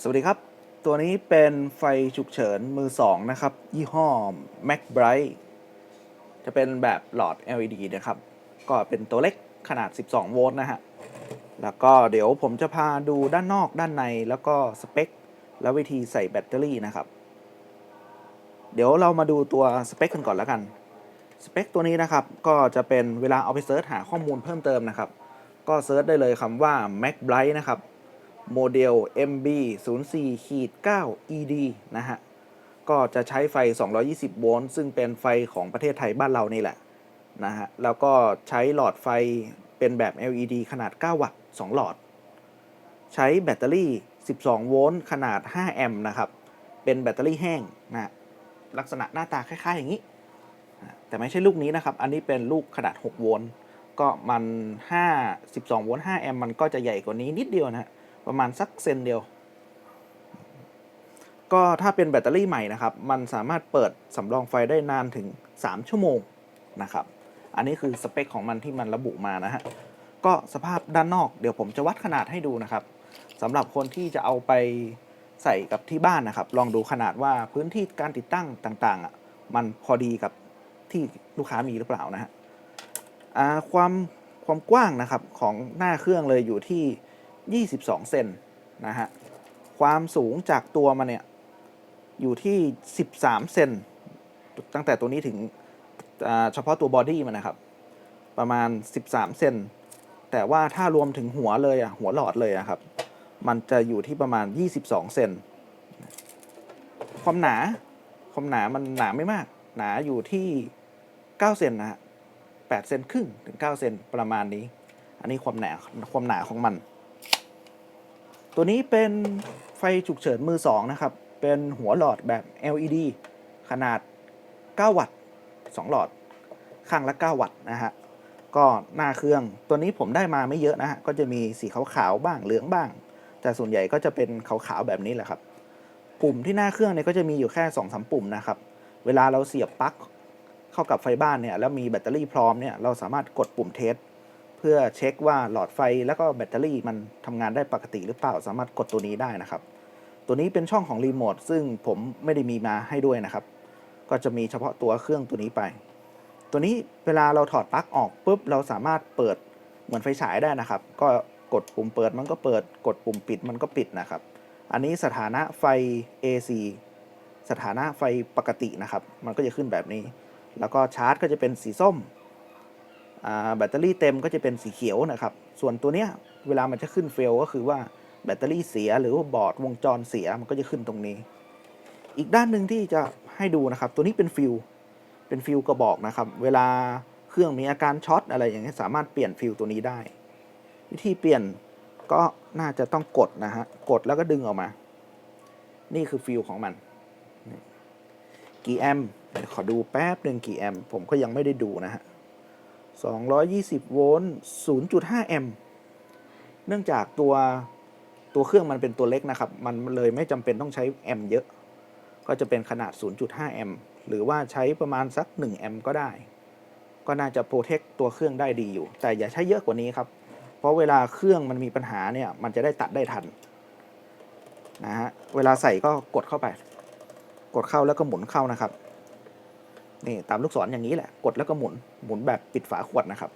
สวัสดีครับ ตัวนี้เป็นไฟฉุกเฉินมือสองนะครับ ยี่ห้อ Mac Bright จะเป็นแบบหลอด LED นะครับ ก็เป็นตัวเล็กขนาด 12 โวลต์นะฮะ แล้วก็เดี๋ยวผมจะพาดูด้านนอกด้านในแล้วก็สเปค และวิธีใส่แบตเตอรี่นะครับ เดี๋ยวเรามาดูตัวสเปคกันก่อนแล้วกัน สเปคตัวนี้นะครับ ก็จะเป็นเวลาเอาไปเซิร์ชหาข้อมูลเพิ่มเติมนะครับ ก็เซิร์ชได้เลยคำว่า Mac Bright นะครับ โมเดล MB 0 4ขีด9 ED นะฮะ ก็จะใช้ไฟ 220 โวลต์ ซึ่งเป็นไฟของประเทศไทยบ้านเรานี่แหละ นะฮะ แล้วก็ใช้หลอดไฟเป็นแบบ LED ขนาด 9 วัตต์ 2 หลอด ใช้แบตเตอรี่ 12 โวลต์ ขนาด 5 แอมป์นะครับ เป็นแบตเตอรี่แห้งนะฮะลักษณะหน้าตาคล้ายๆอย่างนี้ แต่ไม่ใช่ลูกนี้นะครับ อันนี้เป็นลูกขนาด 6 โวลต์ ก็มัน 5 12 โวลต์ 5 แอมป์ มันก็จะใหญ่กว่านี้นิดเดียวนะฮะ ประมาณสักเซนเดียว ก็ถ้าเป็นแบตเตอรี่ใหม่นะครับ มันสามารถเปิดสำรองไฟได้นานถึง 3 ชั่วโมงนะครับ อันนี้คือสเปคของมันที่มันระบุมานะฮะ ก็สภาพด้านนอก เดี๋ยวผมจะวัดขนาดให้ดูนะครับสำหรับคนที่จะเอาไปใส่กับที่บ้านนะครับ ลองดูขนาดว่าพื้นที่การติดตั้งต่างๆอะมันพอดีกับที่ลูกค้ามีหรือเปล่านะฮะอ่าความความกว้างนะครับของหน้าเครื่องเลยอยู่ที่ 22 เซนนะฮะ ความสูงจากตัวมันเนี่ย อยู่ที่ 13 เซนตั้งแต่ตัวนี้ถึงเฉพาะตัวบอดี้มันนะครับ ประมาณ 13 เซนแต่ว่าถ้ารวมถึงหัวเลยอะหัวหลอดเลยอะครับ มันจะอยู่ที่ประมาณ 22 เซนความหนาความหนามันหนาไม่มาก หนาอยู่ที่9เซนนะฮะ8เซนครึ่งถึง9เซนประมาณนี้ อันนี้ความหนาความหนาของมัน ตัวนี้เป็นไฟฉุกเฉินมือสองนะครับ เป็นหัวหลอดแบบ LED ขนาด 9 วัตต์ 2 หลอด ข้างละ 9 วัตต์นะฮะ ก็หน้าเครื่อง ตัวนี้ผมได้มาไม่เยอะนะฮะ ก็จะมีสีขาวๆบ้างเหลืองบ้าง แต่ส่วนใหญ่ก็จะเป็นขาวๆแบบนี้แหละครับ ปุ่มที่หน้าเครื่องเนี่ยก็จะมีอยู่แค่2อสปุ่มนะครับ เวลาเราเสียบปลั๊กเข้ากับไฟบ้านเนี่ย แล้วมีแบตเตอรี่พร้อมเนี่ย เราสามารถกดปุ่มเทส พื่อเช็คว่าหลอดไฟแล้วก็แบตเตอรี่มันทำงานได้ปกติหรือเปล่า สามารถกดตัวนี้ได้นะครับ ตัวนี้เป็นช่องของรีโมทซึ่งผมไม่ได้มีมาให้ด้วยนะครับ ก็จะมีเฉพาะตัวเครื่องตัวนี้ไป ตัวนี้เวลาเราถอดปลั๊กออกปุ๊บเราสามารถเปิดเหมือนไฟฉายได้นะครับ ก็กดปุ่มเปิดมันก็เปิด กดปุ่มปิดมันก็ปิดนะครับ อันนี้สถานะไฟ AC สถานะไฟปกตินะครับ มันก็จะขึ้นแบบนี้ แล้วก็ชาร์จก็จะเป็นสีส้ม แบตเตอรี่เต็มก็จะเป็นสีเขียวนะครับ ส่วนตัวเนี้ยเวลามันจะขึ้นเฟลก็คือว่าแบตเตอรี่เสียหรือว่าบอร์ดวงจรเสียมันก็จะขึ้นตรงนี้ อีกด้านหนึ่งที่จะให้ดูนะครับ ตัวนี้เป็นฟิลเป็นฟิลกระบอกนะครับ เวลาเครื่องมีอาการช็อตอะไรอย่างเงี้สามารถเปลี่ยนฟิลตัวนี้ได้ วิธีเปลี่ยนก็น่าจะต้องกดนะฮะกดแล้วก็ดึงออกมา นี่คือฟิลของมันกี่แอมขอดูแป๊บหนึ่งกี่แอมผมก็ยังไม่ได้ดูนะฮะ 220 โวลต์ 0.5 แอมป์ เนื่องจากตัวตัวเครื่องมันเป็นตัวเล็กนะครับ มันเลยไม่จำเป็นต้องใช้แอมป์เยอะ ก็จะเป็นขนาด 0.5 แอมป์ หรือว่าใช้ประมาณสัก 1 แอมป์ก็ได้ ก็น่าจะโปรเทคตัวเครื่องได้ดีอยู่ แต่อย่าใช้เยอะกว่านี้ครับ เพราะเวลาเครื่องมันมีปัญหาเนี่ย มันจะได้ตัดได้ทันนะฮะ เวลาใส่ก็กดเข้าไป กดเข้าแล้วก็หมุนเข้านะครับ นี่ตามลูกศรอย่างนี้แหละ กดแล้วก็หมุน หมุนแบบปิดฝาขวดนะครับ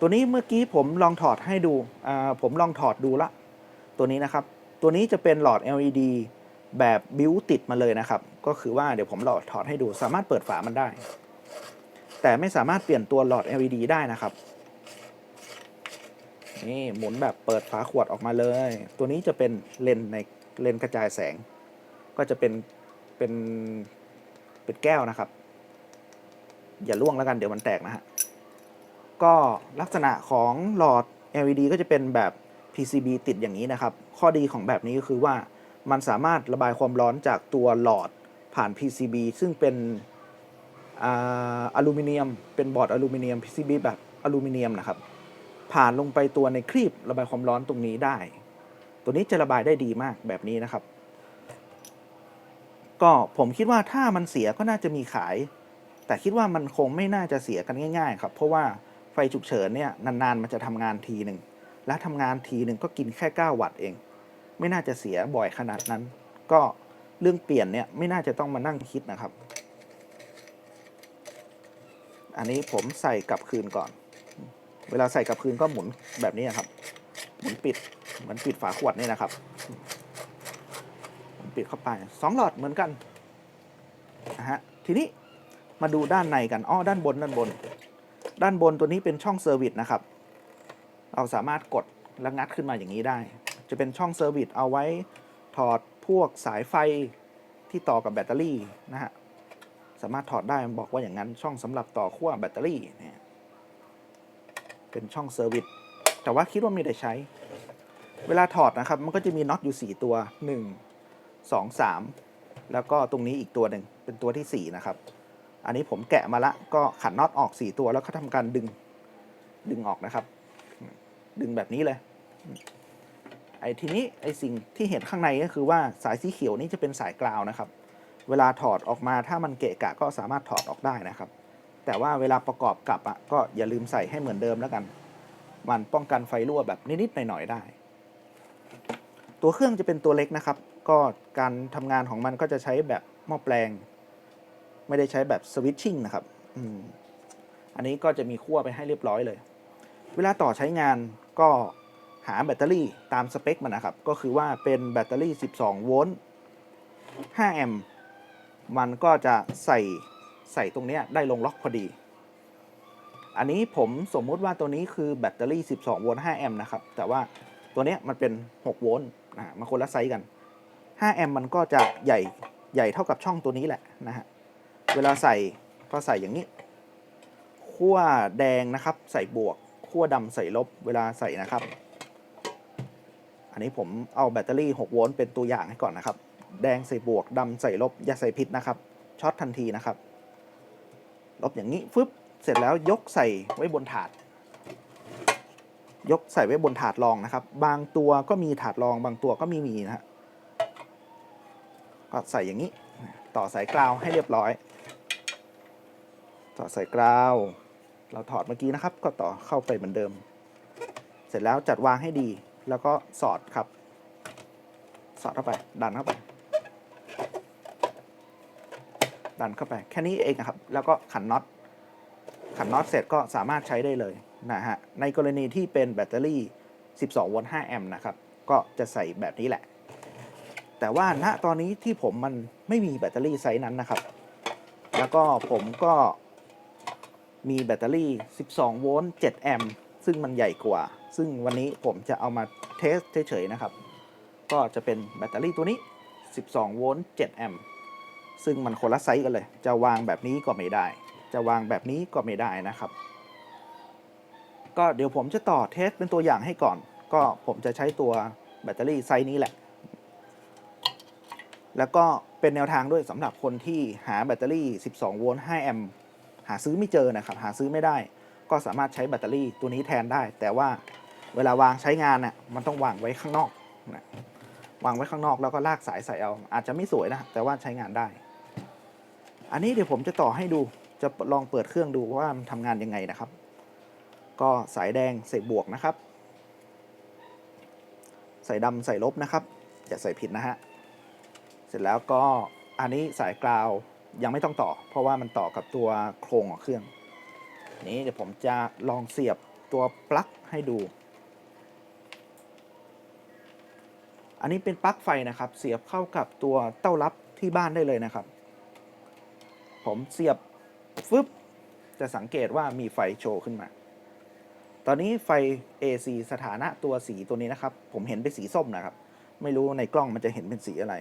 ตัวนี้เมื่อกี้ผมลองถอดให้ดูอ่าผมลองถอดดูละ ตัวนี้นะครับ ตัวนี้จะเป็นหลอด LED แบบบิวติดมาเลยนะครับ ก็คือว่าเดี๋ยวผมหลอดถอดให้ดู สามารถเปิดฝามันได้ แต่ไม่สามารถเปลี่ยนตัวหลอด LED ได้นะครับ นี่หมุนแบบเปิดฝาขวดออกมาเลย ตัวนี้จะเป็นเลนในเลนกระจายแสง ก็จะเป็นเป็น เป็นแก้วนะครับ อย่าล่วงแล้วกันเดี๋ยวมันแตกนะฮะ ก็ลักษณะของหลอด LED ก็จะเป็นแบบ PCB ติดอย่างนี้นะครับ ข้อดีของแบบนี้ก็คือว่ามันสามารถระบายความร้อนจากตัวหลอดผ่าน PCB ซึ่งเป็นอ่าอลูมิเนียม เป็นบอร์ดอลูมิเนียม PCB แบบอลูมิเนียมนะครับ ผ่านลงไปตัวในครีบระบายความร้อนตรงนี้ได้ ตัวนี้จะระบายได้ดีมากแบบนี้นะครับ ก็ผมคิดว่าถ้ามันเสียก็น่าจะมีขาย แต่คิดว่ามันคงไม่น่าจะเสียกันง่าย ๆ ครับ เพราะว่าไฟฉุกเฉินเนี่ยนานๆมันจะทำงานทีหนึ่งและทำงานทีหนึ่งก็กินแค่ 9 วัตต์เอง ไม่น่าจะเสียบ่อยขนาดนั้น ก็เรื่องเปลี่ยนเนี่ยไม่น่าจะต้องมานั่งคิดนะครับ อันนี้ผมใส่กลับคืนก่อน เวลาใส่กลับคืนก็หมุนแบบนี้นะครับ หมุนปิดเหมือนปิดฝาขวดนี่นะครับ ปิดเข้าไปสองหลอดเหมือนกันนะฮะทีนี้มาดูด้านในกันอ้อด้านบนด้านบน ด้านบนตัวนี้เป็นช่องเซอร์วิสนะครับ เราสามารถกดแล้วงัดขึ้นมาอย่างนี้ได้ จะเป็นช่องเซอร์วิสเอาไว้ถอดพวกสายไฟที่ต่อกับแบตเตอรี่นะฮะสามารถถอดได้บอกว่าอย่างนั้นช่องสำหรับต่อขั้วแบตเตอรี่เนี่ยเป็นช่องเซอร์วิสแต่ว่าคิดว่าไม่ได้ใช้ เวลาถอดนะครับ มันก็จะมีน็อตอยู่ 4 ตัว 1 2 3 แล้วก็ตรงนี้อีกตัวหนึ่งเป็นตัวที่ 4 นะครับ อันนี้ผมแกะมาละก็ขันน็อตออก 4 ตัวแล้วก็ทำการดึงดึงออกนะครับ ดึงแบบนี้เลย ไอ้ทีนี้ไอ้สิ่งที่เห็นข้างในก็คือว่าสายสีเขียวนี่จะเป็นสายกราวนะครับ เวลาถอดออกมาถ้ามันเกะกะก็สามารถถอดออกได้นะครับ แต่ว่าเวลาประกอบกลับอะก็อย่าลืมใส่ให้เหมือนเดิมแล้วกัน มันป้องกันไฟรั่วแบบนิดๆหน่อยๆได้ ตัวเครื่องจะเป็นตัวเล็กนะครับ ก็การทำงานของมันก็จะใช้แบบหม้อแปลง ไม่ได้ใช้แบบสวิตชิ่งนะครับอืมอันนี้ก็จะมีขั้วไปให้เรียบร้อยเลย เวลาต่อใช้งานก็หาแบตเตอรี่ตามสเปคมันนะครับ ก็คือว่าเป็นแบตเตอรี่ 12 โวลต์ 5 แอมป์มันก็จะใส่ใส่ตรงนี้ได้ลงล็อกพอดี อันนี้ผมสมมุติว่าตัวนี้คือแบตเตอรี่ 12 โวลต์ 5 แอมป์นะครับ แต่ว่าตัวนี้มันเป็น 6 โวลต์นะมันคนละไซส์กัน 5แอมป์มันก็จะใหญ่ใหญ่เท่ากับช่องตัวนี้แหละนะฮะ เวลาใส่ก็ใส่อย่างนี้ขั้วแดงนะครับ ใส่บวกขั้วดำใส่ลบเวลาใส่นะครับ อันนี้ผมเอาแบตเตอรี่ 6 โวลต์เป็นตัวอย่างให้ก่อนนะครับ แดงใส่บวกดำใส่ลบ อย่าใส่ผิดนะครับ ช็อตทันทีนะครับ ลบอย่างนี้ฟึบเสร็จแล้วยกใส่ไว้บนถาด ยกใส่ไว้บนถาดรองนะครับ บางตัวก็มีถาดรองบางตัวก็ไม่มีนะฮะ ก็ใส่อย่างนี้ ต่อสายกราวให้เรียบร้อย ต่อสายกราว เราถอดเมื่อกี้นะครับ ก็ต่อเข้าไปเหมือนเดิม เสร็จแล้วจัดวางให้ดี แล้วก็สอดครับ สอดเข้าไป ดันเข้าไป ดันเข้าไป แค่นี้เองครับ แล้วก็ขันน็อต ขันน็อตเสร็จก็สามารถใช้ได้เลยนะฮะ ในกรณีที่เป็นแบตเตอรี่ 12 โวลต์ 5 แอมป์นะครับ ก็จะใส่แบบนี้แหละ แต่ว่าณตอนนี้ที่ผมมันไม่มีแบตเตอรี่ไซส์นั้นนะครับ แล้วก็ผมก็มีแบตเตอรี่ 12 โวลต์ 7 แอมป์ซึ่งมันใหญ่กว่า ซึ่งวันนี้ผมจะเอามาเทสเฉยๆนะครับ ก็จะเป็นแบตเตอรี่ตัวนี้ 12 โวลต์ 7 แอมป์ซึ่งมันคนละไซส์กันเลย จะวางแบบนี้ก็ไม่ได้ จะวางแบบนี้ก็ไม่ได้นะครับ ก็เดี๋ยวผมจะต่อเทสเป็นตัวอย่างให้ก่อน ก็ผมจะใช้ตัวแบตเตอรี่ไซส์นี้แหละ แล้วก็เป็นแนวทางด้วยสำหรับคนที่หาแบตเตอรี่ 12 โวลต์ 5 แอมป์หาซื้อไม่เจอนะครับ หาซื้อไม่ได้ ก็สามารถใช้แบตเตอรี่ตัวนี้แทนได้ แต่ว่าเวลาวางใช้งานเนี่ยมันต้องวางไว้ข้างนอกนะวางไว้ข้างนอกแล้วก็ลากสายใส่เอา อาจจะไม่สวยนะ แต่ว่าใช้งานได้ อันนี้เดี๋ยวผมจะต่อให้ดูจะลองเปิดเครื่องดูว่ามันทำงานยังไงนะครับ ก็สายแดงใส่บวกนะครับ ใส่ดำใส่ลบนะครับ อย่าใส่ผิดนะฮะ เสร็จแล้วก็อันนี้สายกราวยังไม่ต้องต่อ เพราะว่ามันต่อกับตัวโครงของเครื่อง นี้เดี๋ยวผมจะลองเสียบตัวปลั๊กให้ดู อันนี้เป็นปลั๊กไฟนะครับ เสียบเข้ากับตัวเต้ารับที่บ้านได้เลยนะครับ ผมเสียบฟึบจะสังเกตว่ามีไฟโชว์ขึ้นมา ตอนนี้ไฟ AC สถานะตัวสีตัวนี้นะครับ ผมเห็นเป็นสีส้มนะครับ ไม่รู้ในกล้องมันจะเห็นเป็นสีอะไร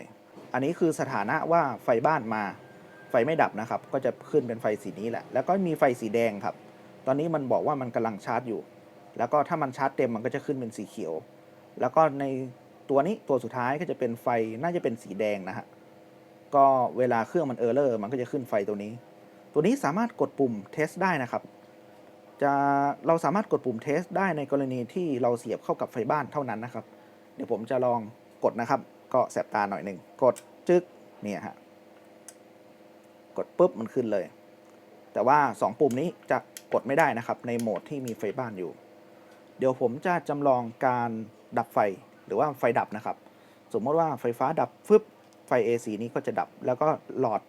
อันนี้คือสถานะว่าไฟบ้านมา ไฟไม่ดับนะครับ ก็จะขึ้นเป็นไฟสีนี้แหละ แล้วก็มีไฟสีแดงครับ ตอนนี้มันบอกว่ามันกำลังชาร์จอยู่ แล้วก็ถ้ามันชาร์จเต็มมันก็จะขึ้นเป็นสีเขียว แล้วก็ในตัวนี้ตัวสุดท้ายก็จะเป็นไฟน่าจะเป็นสีแดงนะฮะ ก็เวลาเครื่องมันเออร์เลอร์มันก็จะขึ้นไฟตัวนี้ ตัวนี้สามารถกดปุ่มเทสได้นะครับ จะเราสามารถกดปุ่มเทสได้ในกรณีที่เราเสียบเข้ากับไฟบ้านเท่านั้นนะครับ เดี๋ยวผมจะลองกดนะครับ ก็แสบตาหน่อยหนึ่งกดจึ๊กเนี่ยฮะกดปุ๊บมันขึ้นเลย แต่ว่า 2 ปุ่มนี้จะกดไม่ได้นะครับในโหมดที่มีไฟบ้านอยู่ เดี๋ยวผมจะจำลองการดับไฟหรือว่าไฟดับนะครับ สมมติว่าไฟฟ้าดับฟึบไฟ AC นี้ก็จะดับ แล้วก็หลอด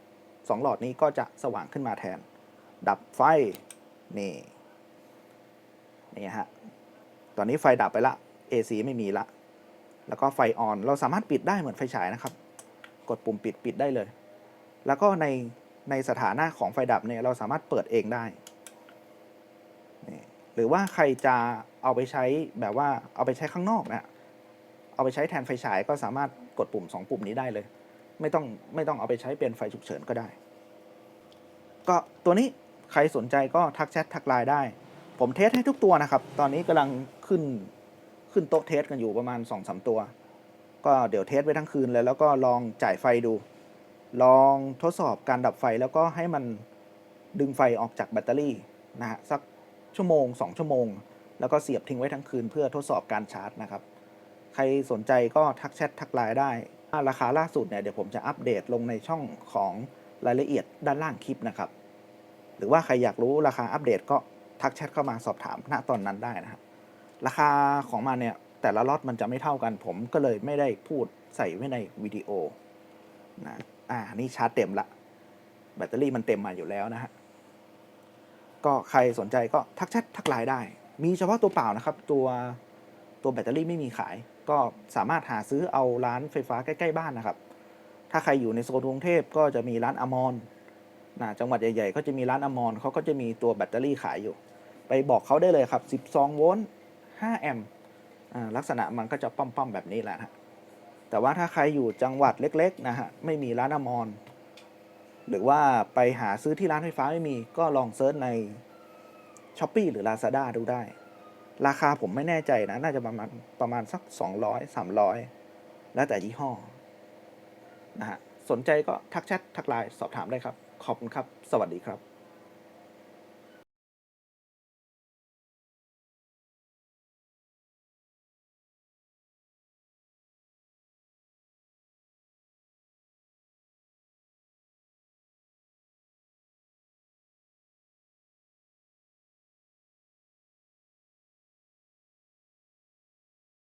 สองหลอดนี้ก็จะสว่างขึ้นมาแทน ดับไฟนี่นี่ฮะตอนนี้ไฟดับไปละ AC ไม่มีละ แล้วก็ไฟออน เราสามารถปิดได้เหมือนไฟฉายนะครับ กดปุ่มปิดปิดได้เลย แล้วก็ในในสถานะของไฟดับเนี่ยเราสามารถเปิดเองได้นี่หรือว่าใครจะเอาไปใช้แบบว่าเอาไปใช้ข้างนอกนะเอาไปใช้แทนไฟฉายก็สามารถกดปุ่ม 2 ปุ่มนี้ได้เลย ไม่ต้องไม่ต้องเอาไปใช้เป็นไฟฉุกเฉินก็ได้ ก็ตัวนี้ใครสนใจก็ทักแชททักไลน์ได้ ผมเทสให้ทุกตัวนะครับ ตอนนี้กำลังขึ้น ขึ้นโต๊ะเทสกันอยู่ประมาณ2อสตัว ก็เดี๋ยวเทสไปทั้งคืนเลยแล้วก็ลองจ่ายไฟดู ลองทดสอบการดับไฟแล้วก็ให้มันดึงไฟออกจากแบตเตอรี่นะฮะสักชั่วโมง 2 ชั่วโมง แล้วก็เสียบทิ้งไว้ทั้งคืนเพื่อทดสอบการชาร์จนะครับ ใครสนใจก็ทักแชททักไลน์ได้ ราคาล่าสุดเนี่ยเดี๋ยวผมจะอัปเดตลงในช่องของรายละเอียดด้านล่างคลิปนะครับ หรือว่าใครอยากรู้ราคาอัปเดตก็ทักแชทเข้ามาสอบถามณตอนนั้นได้นะครับ ราคาของมันเนี่ย แต่ละล็อตมันจะไม่เท่ากัน ผมก็เลยไม่ได้พูดใส่ไว้ในวิดีโอนะอ่านี่ชาร์จเต็มละ แบตเตอรี่มันเต็มมาอยู่แล้วนะฮะก็ใครสนใจก็ทักแชททักไลน์ได้ มีเฉพาะตัวเปล่านะครับ ตัวตัวแบตเตอรี่ไม่มีขาย ก็สามารถหาซื้อเอาร้านไฟฟ้าใกล้ๆบ้านนะครับ ถ้าใครอยู่ในโซนกรุงเทพก็จะมีร้านอมรนะจังหวัดใหญ่ๆ ก็จะมีร้านอมรเขาก็จะมีตัวแบตเตอรี่ขายอยู่ ไปบอกเขาได้เลยครับ 12 โวลต์ 5 แอมป์ลักษณะมันก็จะป้อมๆแบบนี้แหละฮะแต่ว่าถ้าใครอยู่จังหวัดเล็กๆนะฮะไม่มีร้านอมรหรือว่าไปหาซื้อที่ร้านไฟฟ้าไม่มีก็ลองเซิร์ชใน s h อ p e e หรือ Lazada ดูได้ ราคาผมไม่แน่ใจนะ น่าจะประมาณประมาณสัก 200 300 แล้วแต่ยี่ห้อนะฮะสนใจก็ทักแชททักไลน์สอบถามได้ครับ ขอบคุณครับ สวัสดีครับ